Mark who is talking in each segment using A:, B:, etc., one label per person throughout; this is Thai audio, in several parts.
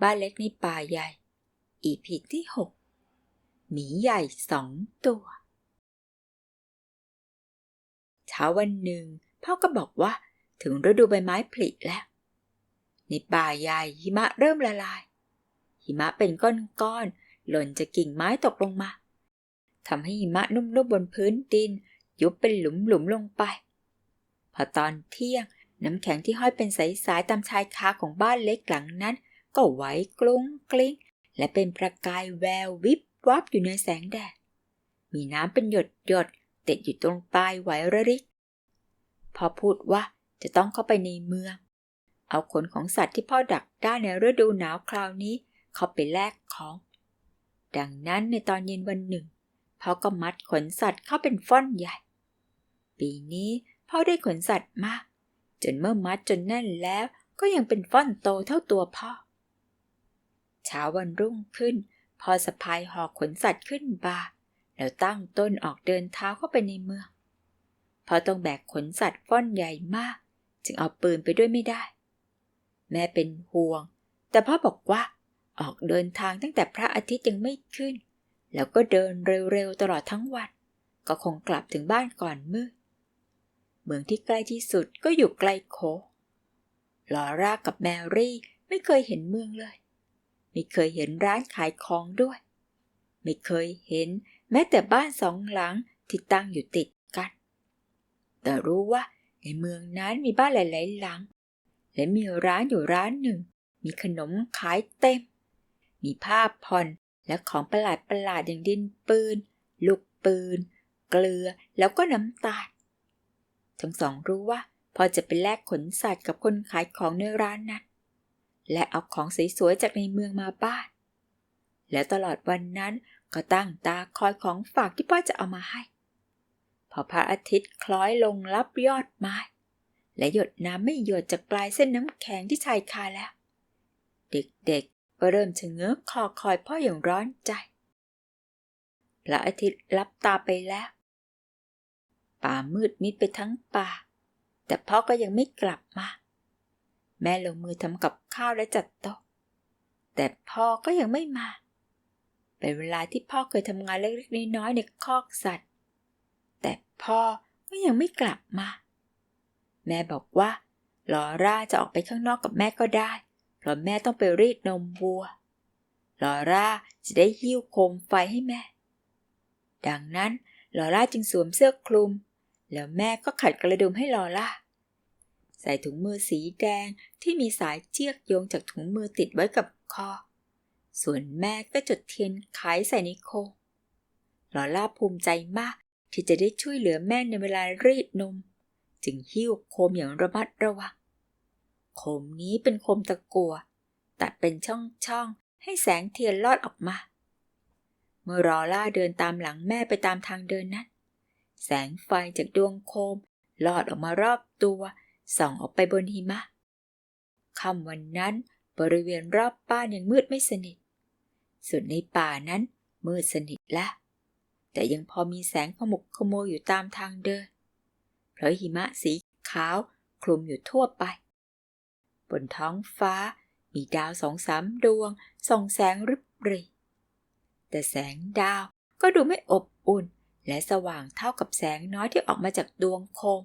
A: บ้านเล็กในป่าใหญ่ อีพีที่หกหมีใหญ่สองตัว เช้าวันหนึ่ง พ่อก็บอกว่าถึงฤดูใบไม้ผลิแล้ว ในป่าใหญ่หิมะเริ่มละลาย หิมะเป็นก้อนๆหล่นจากกิ่งไม้ตกลงมาทำให้หิมะนุ่มๆบนพื้นดิน ยุบเป็นหลุมๆลงไป พอตอนเที่ยงน้ำแข็งที่ห้อยเป็นสายๆตามชายคาของบ้านเล็กหลังนั้น ก็ไหวกลุ้งกลิ้ง และเป็นประกายแวววิบวับอยู่ในแสงแดด มีน้ำเป็นหยดหยดติดอยู่ตรงปลายไหวระริก พอพูดว่าจะต้องเข้าไปในเมือง เอาขนของสัตว์ที่พ่อดักได้ในฤดูหนาวคราวนี้ เข้าไปแลกของ ดังนั้นในตอนเย็นวันหนึ่งพ่อก็มัดขนสัตว์เข้าเป็นฟ่อนใหญ่ ปีนี้พ่อได้ขนสัตว์มาก จนเมื่อมัดจนแน่นแล้วก็ยังเป็นฟ่อนโตเท่าตัวพ่อ เช้าวันรุ่งขึ้น พอสะพายหอกขนสัตว์ขึ้นบ่าแล้วตั้งต้นออกเดินเท้าเข้าไปในเมือง พอต้องแบกขนสัตว์ฟ่อนใหญ่มาก จึงเอาปืนไปด้วยไม่ได้ แม่เป็นห่วง แต่พ่อบอกว่าออกเดินทางตั้งแต่พระอาทิตย์ยังไม่ขึ้น แล้วก็เดินเร็วๆตลอดทั้งวัน ก็คงกลับถึงบ้านก่อนมืดเมืองที่ใกล้ที่สุดก็อยู่ไกลโคลอร่ากับแมรี่ไม่เคยเห็นเมืองเลย ไม่เคยเห็นร้านขายของด้วย ไม่เคยเห็นแม้แต่บ้านสองหลังที่ตั้งอยู่ติดกัน แต่รู้ว่าในเมืองนั้นมีบ้านหลาย ๆ หลัง และมีร้านอยู่ร้านหนึ่ง มีขนมขายเต็ม มีผ้าผ่อนและของประหลาดประหลาดๆอย่างดินปืน ลูกปืน เกลือแล้วก็น้ำตาล ทั้งสองรู้ว่าพอจะไปแลกขนสัตว์กับคนขายของในร้านนั้น และเอาของสวยๆจากในเมืองมาบ้าน แล้วตลอดวันนั้นก็ตั้งตาคอยของฝากที่พ่อจะเอามาให้ พอพระอาทิตย์คล้อยลงรับยอดไม้ และหยดน้ำไม่หยดจากปลายเส้นน้ำแข็งที่ชายคาแล้ว เด็กๆก็เริ่มชะเง้อคอคอยพ่ออย่างร้อนใจ พระอาทิตย์ลับตาไปแล้ว ป่ามืดมิดไปทั้งป่า แต่พ่อก็ยังไม่กลับมา แม่ลงมือทำกับข้าวและจัดโต๊ะ แต่พ่อก็ยังไม่มา เป็นเวลาที่พ่อเคยทำงานเล็กๆน้อยๆในคอกสัตว์ แต่พ่อก็ยังไม่กลับมา แม่บอกว่าลอร่าจะออกไปข้างนอกกับแม่ก็ได้ เพราะแม่ต้องไปรีดนมวัว ลอร่าจะได้หิ้วโคมไฟให้แม่ ดังนั้นลอร่าจึงสวมเสื้อคลุม แล้วแม่ก็ขัดกระดุมให้ลอร่า ใส่ถุงมือสีแดงที่มีสายเชือกโยงจากถุงมือติดไว้กับคอ ส่วนแม่ก็จุดเทียนไขใส่ในโคมลอร่าภูมิใจมากที่จะได้ช่วยเหลือแม่ในเวลารีดนม จึงหิ้วโคมอย่างระมัดระวัง โคมนี้เป็นโคมตะกัวตัดเป็นช่องๆให้แสงเทียนลอดออกมา เมื่อรอล่าเดินตามหลังแม่ไปตามทางเดินนั้น แสงไฟจากดวงโคมลอดออกมารอบตัว ส่องออกไปบนหิมะค่ำวันนั้นบริเวณรอบบ้านยังมืดไม่สนิท ส่วนในป่านั้นมืดสนิทแล้วแต่ยังพอมีแสงขมุกขโมยอยู่ตามทางเดิน เพราะหิมะสีขาวคลุมอยู่ทั่วไป บนท้องฟ้ามีดาวสองสามดวงส่องแสงริบหรีแต่แสงดาวก็ดูไม่อบอุ่น และสว่างเท่ากับแสงน้อยที่ออกมาจากดวงโคม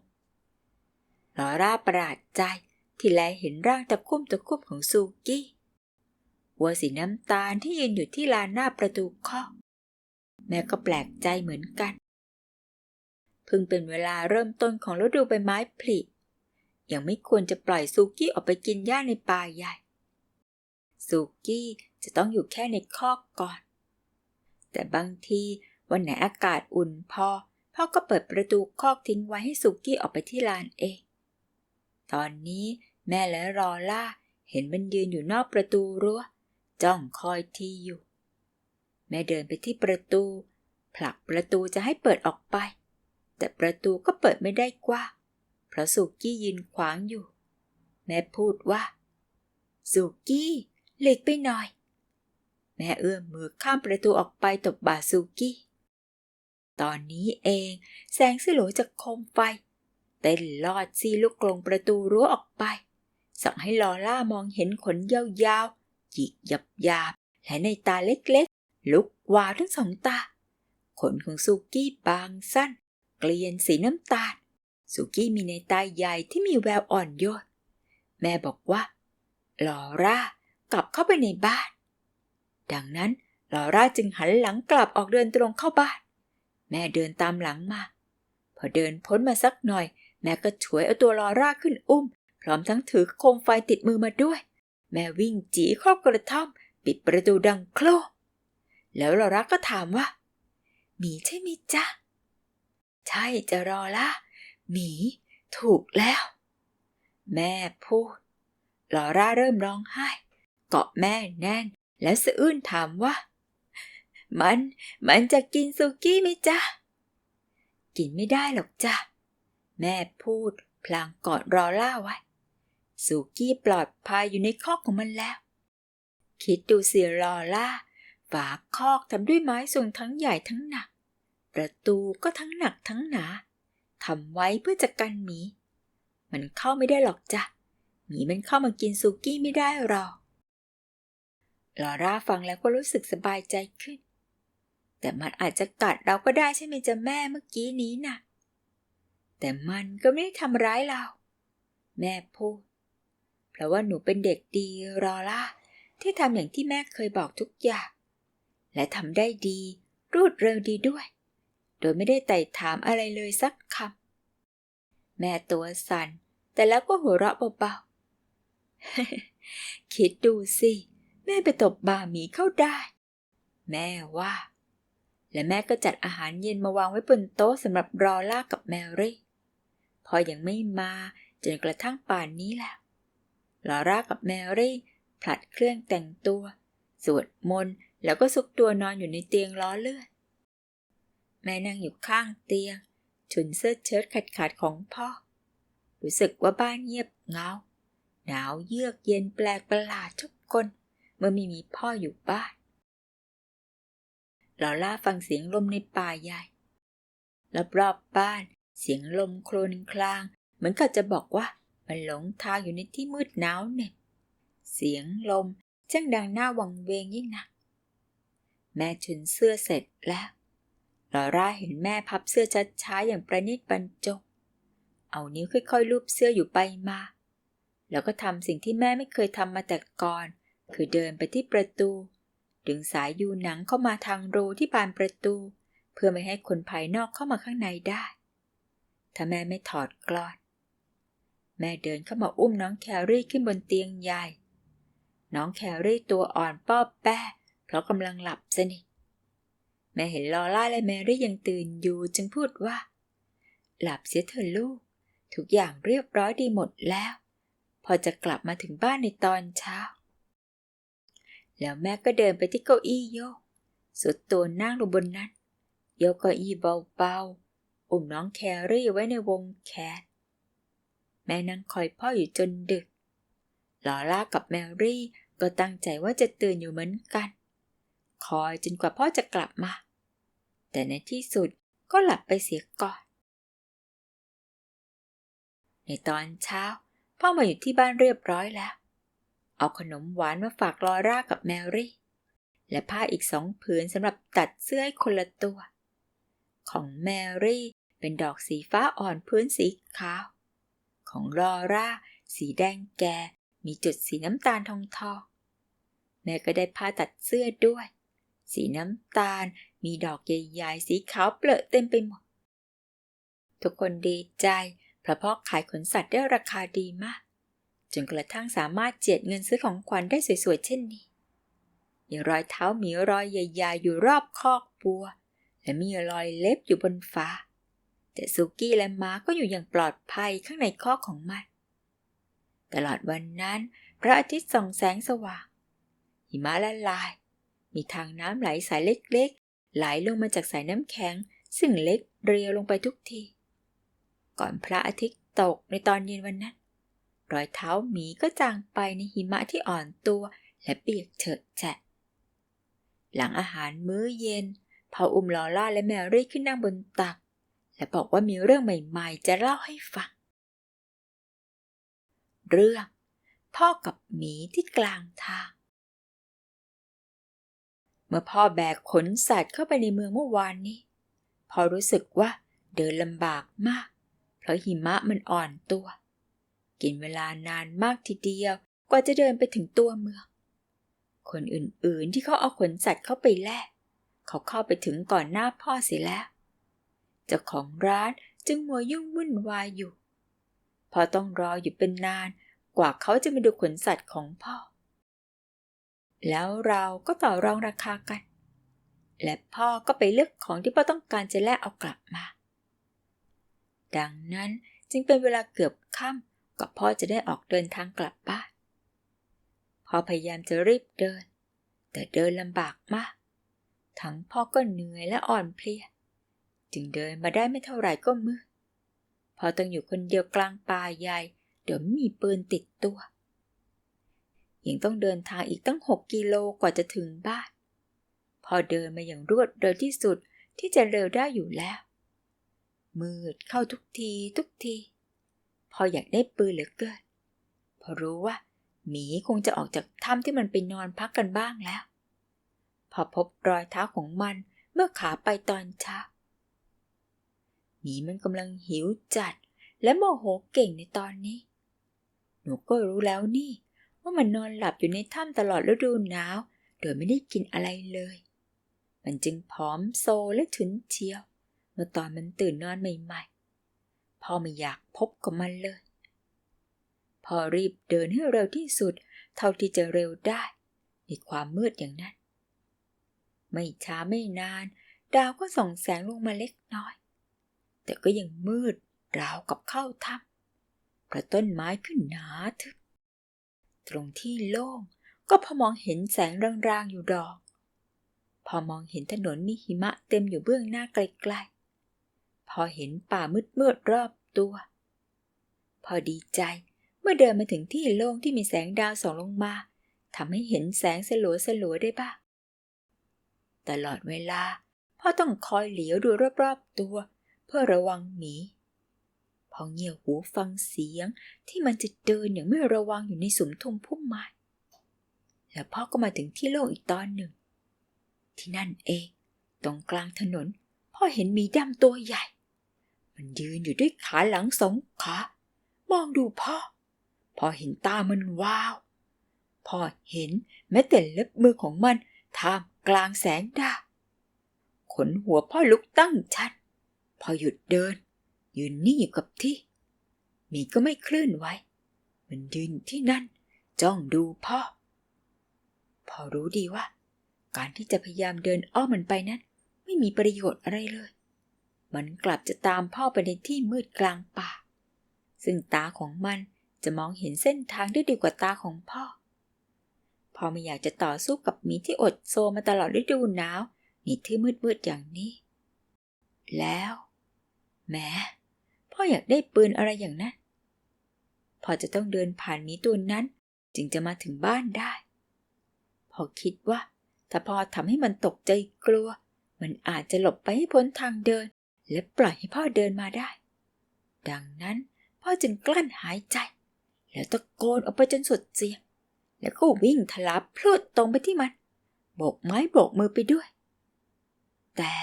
A: ลอร่าประหลาดใจ ที่แลเห็นร่างตะคุ่มตะคุ่มของซูกี้วัวสีน้ำตาลที่ยืนอยู่ที่ลานหน้าประตูคอกแม่ก็แปลกใจเหมือนกัน เพิ่งเป็นเวลาเริ่มต้นของฤดูใบไม้ผลิยังไม่ควรจะปล่อยซูกี้ออกไปกินหญ้าในป่าใหญ่ซูกี้จะต้องอยู่แค่ในคอกก่อน แต่บางทีวันไหนอากาศอุ่นพอพ่อก็เปิดประตูคอกทิ้งไว้ให้ซูกี้ออกไปที่ลานเอง ตอนนี้แม่และรอล่าเห็นมันยืนอยู่นอกประตูรั้ว จ้องคอยทีอยู่ แม่เดินไปที่ประตู ผลักประตูจะให้เปิดออกไป แต่ประตูก็เปิดไม่ได้กว้าเพราะสุกี้ยืนขวางอยู่ แม่พูดว่า สุกี้หลีกไปหน่อย แม่เอื้อมมือข้ามประตูออกไปตบบ่าสุกี้ ตอนนี้เองแสงสลัวจากโคมไฟ เต้นลอดซีลูกกลงประตูรั้วออกไป สั่งให้ลอล่ามองเห็นขนยาวหยิกหยับยาบๆและในตาเล็กๆ ลุกวาวทั้งสองตา ขนของซูกี้บางสั้น เกลียนสีน้ำตาลซูกี้มีในตาใหญ่ที่มีแววอ่อนโยนแม่บอกว่าลอร่ากลับเข้าไปในบ้าน ดังนั้นลอร่าจึงหันหลังกลับออกเดินตรงเข้าบ้าน แม่เดินตามหลังมา พอเดินพ้นมาสักหน่อย แม่ก็ช่วยเอาตัวลอร่าขึ้นอุ้ม พร้อมทั้งถือโคมไฟติดมือมาด้วย แม่วิ่งจีเข้ากระท่อม ปิดประตูดังโครแล้วลอร่าก็ถามว่า หมีใช่ไหมจ๊ะ ใช่จะรอละหมี ถูกแล้ว แม่พูดลอร่าเริ่มร้องไห้ เกาะแม่แน่น แล้วสะอื้นถามว่า มัน มันจะกินสุกี้ไหมจ๊ะ กินไม่ได้หรอกจ้ะ แม่พูดพลางกอดรอล่าไว้ สุกี้ปลอดภัยอยู่ในคอกของมันแล้ว คิดดูสิรอล่า ฝาคอกทำด้วยไม้ทรงทั้งใหญ่ทั้งหนัก ประตูก็ทั้งหนักทั้งหนาทำไว้เพื่อจะกันหมี มันเข้าไม่ได้หรอกจ้ะ หมีมันเข้ามากินซูกี้ไม่ได้หรอกลอร่าฟังแล้วก็รู้สึกสบายใจขึ้น แต่มันอาจจะกัดเราก็ได้ใช่ไหมจ๊ะแม่เมื่อกี้นี้นะ่ะ แต่มันก็ไม่ได้ทำร้ายเรา แม่พูด เพราะว่าหนูเป็นเด็กดีรอล่าที่ทำอย่างที่แม่เคยบอกทุกอย่าง และทำได้ดีรวดเร็วดีด้วย โดยไม่ได้ไต่ถามอะไรเลยสักคำ แม่ตัวสัน่น แต่แล้วก็หัวเราะเบาๆ คิดดูสิ แม่ไปตบบาหมีเข้าได้ แม่ว่าและแม่ก็จัดอาหารเย็นมาวางไว้บนโต๊ะสำหรับรอล่ากับแมรี่ พอยังไม่มาจนกระทั่งป่านนี้แล้วลอร่ากับแมรี่ผลัดเครื่องแต่งตัว สวดมนต์แล้วก็ซุกตัวนอนอยู่ในเตียงล้อเลือดแม่นั่งอยู่ข้างเตียง ชุนเสื้อเชิ้ตขาดขาดๆของพ่อ รู้สึกว่าบ้านเงียบเงา หนาวเยือกเย็นแปลกประหลาดทุกคน เมื่อไม่มีพ่ออยู่บ้านลอล่าฟังเสียงลมในป่าใหญ่รอบๆบ้าน เสียงลมโครนคลาง เหมือนกับจะบอกว่ามันหลงทางอยู่ในที่มืดหนาวเหน็บเสียงลมช่างดังหน้าวังเวงยิ่งนัก แม่ชุนเสื้อเสร็จแล้วลอร่าเห็นแม่พับเสื้อช้าๆอย่างประณีตบรรจง เอานิ้วค่อยๆลูบเสื้ออยู่ไปมา แล้วก็ทำสิ่งที่แม่ไม่เคยทำมาแต่ก่อน คือเดินไปที่ประตู ดึงสายยูหนังเข้ามาทางรูที่บานประตู เพื่อไม่ให้คนภายนอกเข้ามาข้างในได้ ถ้าแม่ไม่ถอดกลอนแม่เดินเข้ามาอุ้มน้องแครี่ขึ้นบนเตียงใหญ่น้องแครี่ตัวอ่อนป้อแป้เพราะกำลังหลับสนิท แม่เห็นลอล่าและแมรี่ยังตื่นอยู่จึงพูดว่า หลับเสียเถอะลูก ทุกอย่างเรียบร้อยดีหมดแล้ว พอจะกลับมาถึงบ้านในตอนเช้า แล้วแม่ก็เดินไปที่เก้าอี้โยกสุดตัวนั่งลงบนนั้นโยกเก้าอี้เบาๆ อุ้มน้องแครี่ไว้ในวงแขน แม่นั่งคอยพ่ออยู่จนดึก ลอล่ากับแมรี่ก็ตั้งใจว่าจะตื่นอยู่เหมือนกัน คอยจนกว่าพ่อจะกลับมา แต่ในที่สุดก็หลับไปเสียก่อน ในตอนเช้า พ่อมาอยู่ที่บ้านเรียบร้อยแล้ว เอาขนมหวานมาฝากลอร่ากับแมรี่ และผ้าอีกสองผืนสำหรับตัดเสื้อให้คนละตัว ของแมรี่ เป็นดอกสีฟ้าอ่อนพื้นสีขาว ของลอร่า สีแดงแก่มีจุดสีน้ำตาลทองทองแม่ก็ได้ผ้าตัดเสื้อด้วย สีน้ำตาลมีดอกใหญ่ๆสีขาวเปลอะเต็มไปหมด ทุกคนดีใจเพราะพ่อขายขนสัตว์ได้ราคาดีมาก จนกระทั่งสามารถเจียดเงินซื้อของขวัญได้สวยๆเช่นนี้มีรอยเท้าหมีรอยใหญ่ๆอยู่รอบคอกบัว และมีรอยเล็บอยู่บนฟ้า แต่ซูกี้และม้าก็อยู่อย่างปลอดภัยข้างในคอกของมัน ตลอดวันนั้น พระอาทิตย์ส่องแสงสว่าง หิมะละลาย มีทางน้ำไหลสายเล็กๆ ไหลลงมาจากสายน้ำแข็ง ซึ่งเล็กเรียวลงไปทุกที ก่อนพระอาทิตย์ตกในตอนเย็นวันนั้น รอยเท้าหมีก็จางไปในหิมะที่อ่อนตัวและเปียกเฉอะแฉะ หลังอาหารมื้อเย็นพออุ้มลอล่าและแมรี่ขึ้นนั่งบนตัก และบอกว่ามีเรื่องใหม่ๆ จะเล่าให้ฟัง เรื่อง พ่อกับหมีที่กลางทาง เมื่อพ่อแบกขนสัตว์เข้าไปในเมืองเมื่อวานนี้พ่อรู้สึกว่าเดินลำบากมาก เพราะหิมะมันอ่อนตัว กินเวลานานมากทีเดียวกว่าจะเดินไปถึงตัวเมือง คนอื่นๆที่เขาเอาขนสัตว์เข้าไปแลกเขาเข้าไปถึงก่อนหน้าพ่อเสียแล้ว เจ้าของร้านจึงมัวยุ่งวุ่นวายอยู่ พอต้องรออยู่เป็นนานกว่าเขาจะมาดูขนสัตว์ของพ่อ แล้วเราก็ต่อรองราคากัน และพ่อก็ไปเลือกของที่พ่อต้องการจะแลกเอากลับมา ดังนั้นจึงเป็นเวลาเกือบค่ำกับพ่อจะได้ออกเดินทางกลับบ้านพ่อพยายามจะรีบเดิน แต่เดินลำบากมาก ทั้งพ่อก็เหนื่อยและอ่อนเพลีย จึงเดินมาได้ไม่เท่าไหร่ก็มืดพอต้องอยู่คนเดียวกลางป่าใหญ่ เดี๋ยวมีปืนติดตัว ยังต้องเดินทางอีกตั้งหกกิโลกว่าจะถึงบ้าน พอเดินมาอย่างรวดเร็วที่สุดที่จะเร็วได้อยู่แล้ว มืดเข้าทุกทีทุกที พออยากได้ปืนเหลือเกิน พอรู้ว่า หมีคงจะออกจากถ้ำที่มันไปนอนพักกันบ้างแล้ว พอพบรอยเท้าของมันเมื่อขาไปตอนเช้า หมีมันกำลังหิวจัด และโมโหเก่งในตอนนี้ หนูก็รู้แล้วนี่ ว่ามันนอนหลับอยู่ในถ้ำตลอดฤดูหนาว โดยไม่ได้กินอะไรเลย มันจึงผอมโซและฉุนเชียว เมื่อตอนมันตื่นนอนใหม่ๆพ่อไม่อยากพบกับมันเลยพ่อรีบเดินให้เร็วที่สุด เท่าที่จะเร็วได้ ในความมืดอย่างนั้น ไม่ช้าไม่นาน ดาวก็ส่องแสงลงมาเล็กน้อย แต่ก็ยังมืดราวกับเข้าถ้ำเพราะต้นไม้ขึ้นหนาทึบตรงที่โล่งก็พอมองเห็นแสงรางๆอยู่ดอก พอมองเห็นถนนมีหิมะเต็มอยู่เบื้องหน้าไกลๆ พอเห็นป่ามืดๆรอบตัว พอดีใจเมื่อเดินมาถึงที่โล่งที่มีแสงดาวส่องลงมาทำให้เห็นแสงสลัวๆได้บ้าง ตลอดเวลาพ่อต้องคอยเหลียวดูรอบๆตัว เพื่อระวังหมีพอเงี่ยวหูฟังเสียงที่มันจะเดินอย่างไม่ระวังอยู่ในสุมทุ่มพุ่มไม้แล้วพ่อก็มาถึงที่โล่งอีกตอนหนึ่ง ที่นั่นเอง ตรงกลางถนน พ่อเห็นมีดำตัวใหญ่ มันยืนอยู่ด้วยขาหลังสองขามองดูพ่อพอเห็นตามันว้าว พ่อเห็นแม้แต่เล็บมือของมันท่ามกลางแสงดาวขนหัวพ่อลุกตั้งชัน พอหยุดเดิน ยืนนิ่งอยู่กับที่ มีก็ไม่เคลื่อนไหวมันยืนที่นั่น จ้องดูพ่อ พอรู้ดีว่า การที่จะพยายามเดินอ้อมมันไปนั้น ไม่มีประโยชน์อะไรเลย มันกลับจะตามพ่อไปในที่มืดกลางป่า ซึ่งตาของมันจะมองเห็นเส้นทางได้ดีกว่าตาของพ่อ พอไม่อยากจะต่อสู้กับหมีที่อดโซมาตลอดฤดูหนาวในที่มืดๆอย่างนี้ แล้ว แหมพ่ออยากได้ปืนอะไรอย่างนั้นพ่อจะต้องเดินผ่านหมีตัวนั้นจึงจะมาถึงบ้านได้ พอคิดว่าถ้าพ่อทำให้มันตกใจกลัว มันอาจจะหลบไปให้พ้นทางเดิน และปล่อยให้พ่อเดินมาได้ ดังนั้นพ่อจึงกลั้นหายใจ แล้วตะโกนออกไปจนสุดเสียง แล้วก็วิ่งทะลับพลวดตรงไปที่มัน โบกไม้โบกมือไปด้วย แต่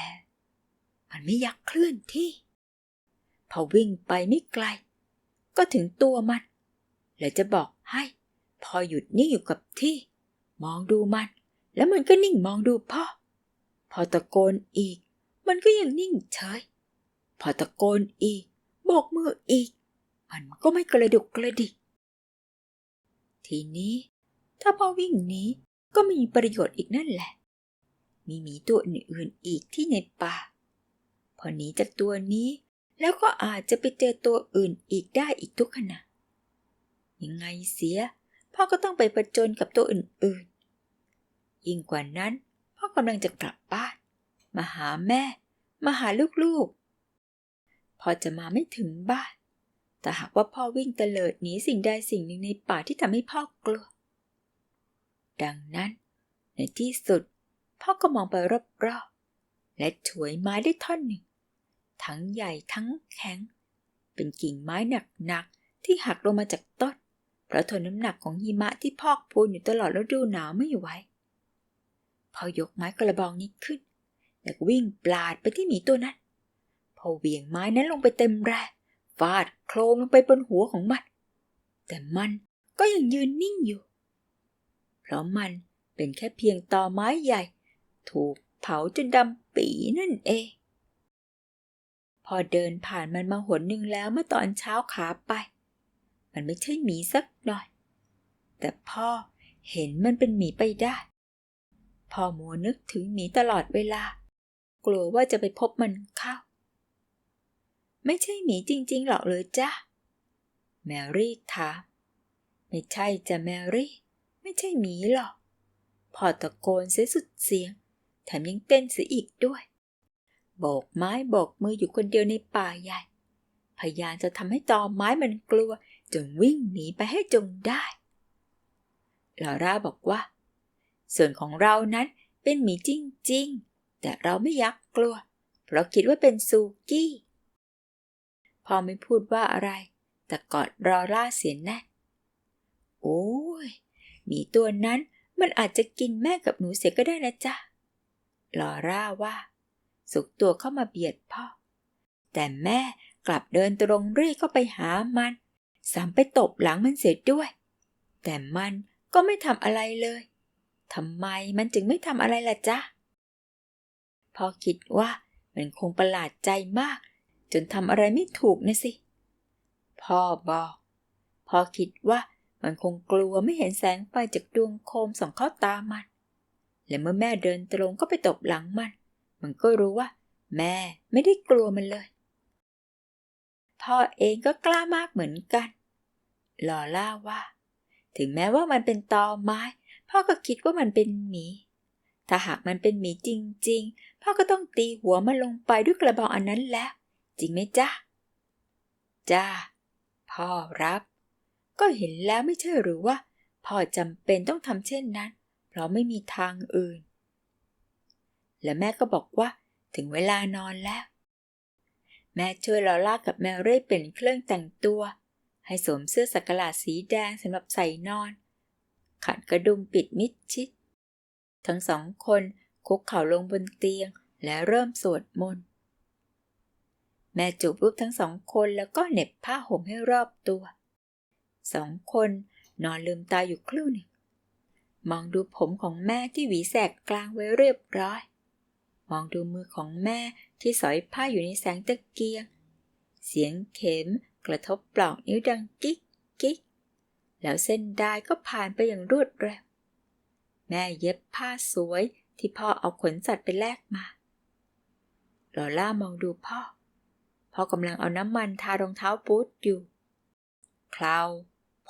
A: มันไม่อยากเคลื่อนที่ อวิ่งไปไม่ไกล ก็ถึงตัวมัน และจะบอกให้ พอหยุดนิ่งอยู่กับที่ มองดูมัน แล้วมันก็นิ่งมองดูพ่อ พอตะโกนอีก มันก็ยังนิ่งเฉย พอตะโกนอีกโบกมืออีก มันก็ไม่กระดุกกระดิก ทีนี้ ถ้าพ่อวิ่งหนีก็ไม่มีประโยชน์อีกนั่นแหละ มีหมีตัวอื่นๆอีกที่ในป่า พอหนีจากตัวนี้ แล้วก็อาจจะไปเจอตัวอื่นอีกได้อีกทุกขณะ ยังไงเสีย พ่อก็ต้องไปประจนกับตัวอื่นๆ ยิ่งกว่านั้น พ่อกำลังจะกลับบ้าน มาหาแม่ มาหาลูกๆ พอจะมาไม่ถึงบ้าน แต่หากว่าพ่อวิ่งเตลิดหนีสิ่งใดสิ่งหนึ่งในป่าที่ทำให้พ่อกลัว ดังนั้น ในที่สุด พ่อก็มองไปรอบๆ และฉวยไม้ได้ท่อนหนึ่ง ทั้งใหญ่ทั้งแข็ง เป็นกิ่งไม้หนักๆที่หักลงมาจากต้นเพราะทนน้ำหนักของหิมะที่พอกพูนอยู่ตลอดฤดูหนาวไม่ไหวพอยกไม้กระบองนี้ขึ้นแล้วก็วิ่งปลาดไปที่หมีตัวนั้น พอเหวี่ยงไม้นั้นลงไปเต็มแรงฟาดโครมลงไปบนหัวของมัน แต่มันก็ยังยืนนิ่งอยู่ เพราะมันเป็นแค่เพียงตอไม้ใหญ่ ถูกเผาจนดำปีนั่นเอง พอเดินผ่านมันมาหนหนึ่งแล้วเมื่อตอนเช้าขาไป มันไม่ใช่หมีสักหน่อย แต่พ่อเห็นมันเป็นหมีไปได้ พ่อมัวนึกถึงหมีตลอดเวลา กลัวว่าจะไปพบมันเข้า ไม่ใช่หมีจริง ๆ หรอกเลยจ้าแมรี่ถาม ไม่ใช่จ้ะแมรี่ ไม่ใช่หมีหรอก พ่อตะโกนเสียสุดเสียง แถมยังเต้นเสียอีกด้วย โบกไม้โบกมืออยู่คนเดียวในป่าใหญ่ พยายามจะทำให้ตอไม้มันกลัวจนวิ่งหนีไปให้จงได้ลอร่าบอกว่า ส่วนของเรานั้นเป็นหมีจริงๆ แต่เราไม่ยากกลัว เพราะคิดว่าเป็นซูกี้พอไม่พูดว่าอะไร แต่กอดลอร่าเสียแน่โอ้ยหมีตัวนั้นมันอาจจะกินแม่กับหนูเสียก็ได้นะจ๊ะลอร่าว่า สุกตัวเข้ามาเบียดพ่อ แต่แม่กลับเดินตรงเรื่อยเข้าไปหามันสามไปตบหลังมันเสียด้วย แต่มันก็ไม่ทำอะไรเลยทำไมมันจึงไม่ทำอะไรล่ะจ๊ะพ่อคิดว่ามันคงประหลาดใจมาก จนทำอะไรไม่ถูกนะสิ พ่อบอกพ่อคิดว่ามันคงกลัวไม่เห็นแสงไฟจากดวงโคมส่องเข้าตามัน และเมื่อแม่เดินตรงก็ไปตบหลังมัน มันก็รู้ว่า แม่ไม่ได้กลัวมันเลย พ่อเองก็กล้ามากเหมือนกัน ลอล่าว่า ถึงแม้ว่ามันเป็นตอไม้ พ่อก็คิดว่ามันเป็นหมี ถ้าหากมันเป็นหมีจริง ๆ พ่อก็ต้องตีหัวมันลงไปด้วยกระบอกอันนั้นแล้ว จริงไหมจ๊ะ จ้า พ่อรับ ก็เห็นแล้วไม่ใช่หรือว่าพ่อจำเป็นต้องทำเช่นนั้น เพราะไม่มีทางอื่น และแม่ก็บอกว่า ถึงเวลานอนแล้ว แม่ช่วยลอล่ากับแมรี่เปลี่ยนเครื่องแต่งตัว ให้สวมเสื้อสักหลาดสีแดงสำหรับใส่นอน ขัดกระดุมปิดมิดชิด ทั้งสองคนคุกเข่าลงบนเตียงและเริ่มสวดมนต์ แม่จูบรูปทั้งสองคนแล้วก็เหน็บผ้าห่มให้รอบตัว สองคนนอนลืมตาอยู่ครู่หนึ่ง มองดูผมของแม่ที่หวีแสกกลางไว้เรียบร้อย มองดูมือของแม่ที่สอยผ้าอยู่ในแสงตะเกียง เสียงเข็มกระทบปลอกนิ้วดังกิ๊กกิ๊ก แล้วเส้นได้ก็ผ่านไปอย่างรวดเร็ว แม่เย็บผ้าสวยที่พ่อเอาขนสัตว์ไปแลกมาลอล่ามองดูพ่อ พ่อกำลังเอาน้ำมันทารองเท้าบูทอยู่คราว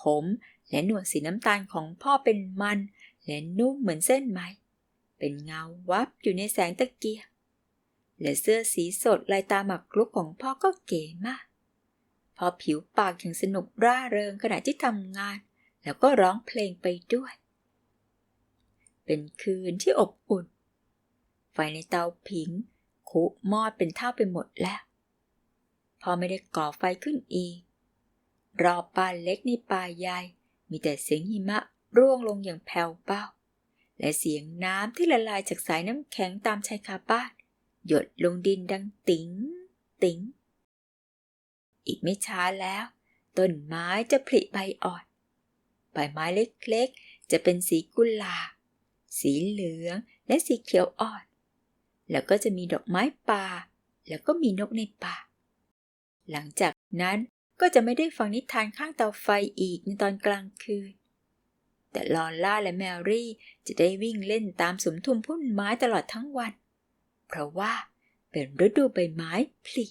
A: ผม และหนวดสีน้ำตาลของพ่อเป็นมัน และนุ่มเหมือนเส้นไหม เป็นเงาวับอยู่ในแสงตะเกียง และเสื้อสีสดลายตาหมักลุกของพ่อก็เก๋มาก พอผิวปากอย่างสนุกร่าเริงขณะที่ทำงาน แล้วก็ร้องเพลงไปด้วย เป็นคืนที่อบอุ่น ไฟในเตาผิง คุมอดเป็นเท่าไปหมดแล้ว พอไม่ได้ก่อไฟขึ้นอีก รอบบ้านเล็กในป่าใหญ่มีแต่เสียงหิมะร่วงลงอย่างแผ่วเบา และเสียงน้ำที่ละลายจากสายน้ำแข็งตามชายคาบ้านหยดลงดินดังติ๋ง ติ๋ง อีกไม่ช้าแล้ว ต้นไม้จะผลิใบอ่อน ใบไม้เล็กๆ จะเป็นสีกุหลาบ สีเหลืองและสีเขียวอ่อน แล้วก็จะมีดอกไม้ป่า แล้วก็มีนกในป่า หลังจากนั้นก็จะไม่ได้ฟังนิทานข้างเตาไฟอีกในตอนกลางคืน แต่ลอล่าและแมรี่จะได้วิ่งเล่นตามสมทุมพุ่มไม้ตลอดทั้งวัน เพราะว่าเป็นฤดูใบไม้ผลิ